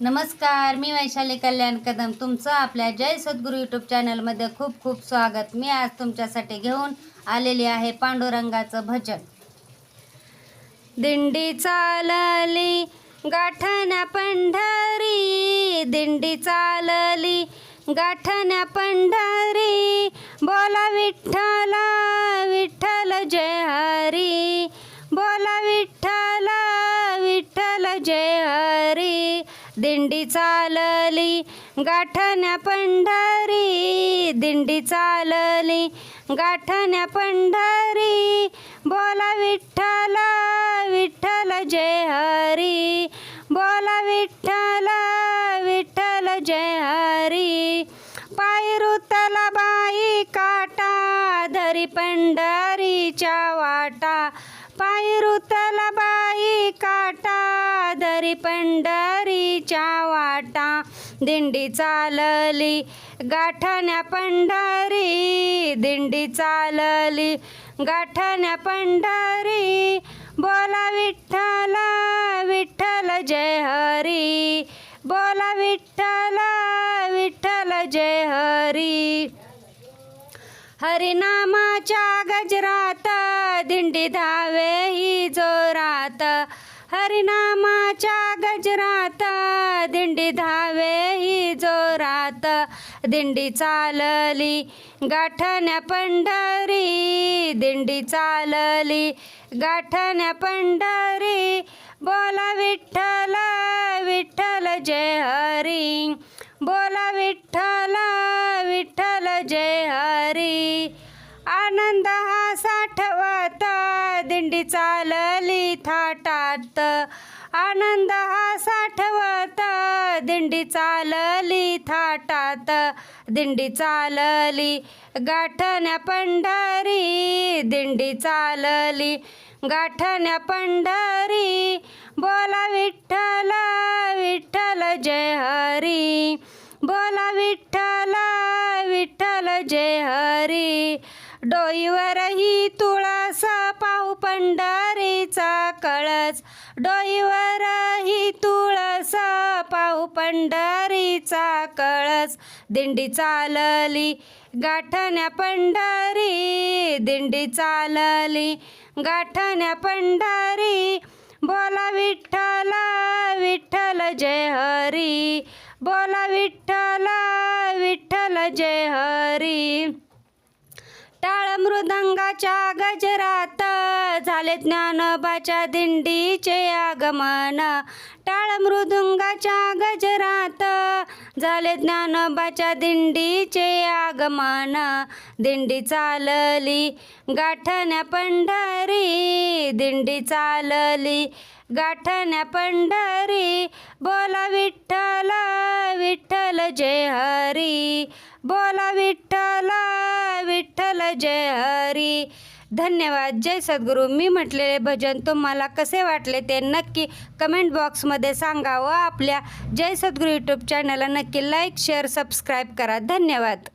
नमस्कार मी वैशाली कल्याण कदम. तुमचं आपल्या जय सद्गुरू यूट्यूब चॅनलमध्ये खूप खूप स्वागत. मी आज तुमच्यासाठी घेऊन आलेली आहे पांडुरंगाचं भजन. दिंडी चालली गाठण्या पंढरी. दिंडी चालली गाठण्या पंढरी. बोला विठ्ठला विठ्ठल जय हरी बोला विठ्ठला विठ्ठल जय हरी दिंडी चालली गाठण्या पंढरी. दिंडी चालली गाठण्या पंढरी. बोला विठ्ठला विठ्ठल जय हरी. बोला विठ्ठला विठ्ठल जय हरी. पायरुतला बाई काटा धरी पंढरीच्या वाटा. पाय ऋतला बाई काटा दरी पंढरीच्या वाटा. दिंडी चालली गाठण्या पंढरी दिंडी चालली गाठण्या पंढरी. बोला विठ्ठला विठ्ठल जय हरी. हरिनामाच्या गजरात दिंडी धावे ही जोरात. हरिनामाच्या गजरात दिंडी धावे ही जोरात. दिंडी चालली गाठण्या पंढरी दिंडी चालली गाठण्या पंढरी. बोला विठ्ठल विठ्ठल जय हरी. बोला विठ्ठला विठ्ठल जय हरी. आनंद हा साठवता दिंडी चालली थाटात. आनंद हा साठवता दिंडी चालली थाटात. दिंडी चालली गाठण्या पंढरी दिंडी चालली गाठण्या पंढरी. बोला विठ्ठला विठ्ठल जय हरी. बोला विठ्ठल हरी डोईवरही तुळासा तुळस पाहू पंढरीचा कळस. डोईवरही तुळस पाहू पंढरीचा कळस. दिंडी चालली गाठण्या पंढरी दिंडी चालली गाठण्या पंढरी. बोला विठ्ठला विठ्ठल जय हरी. बोला विठ्ठल विठ्ठल जय हरी. टाळ मृदंगाच्या गजरात झाले ज्ञानोबाच्या दिंडीचे आगमन. टाळ मृदुंगाच्या गजरात झाले ज्ञानोबाच्या दिंडीचे आगमन. दिंडी चालली गाठण्या पंढरी दिंडी चालली गाठण्या पंढरी. बोला विठ्ठल विठ्ठल जय हरी बोला विठ्ठला विठ्ठल जय हरी. धन्यवाद जय सद्गुरू. मी म्हटलेले भजन तुम्हाला कसे वाटले ते नक्की कमेंट बॉक्समध्ये सांगा व आपल्या जय सद्गुरू यूट्यूब चॅनलला नक्की लाईक शेअर सबस्क्राईब करा. धन्यवाद.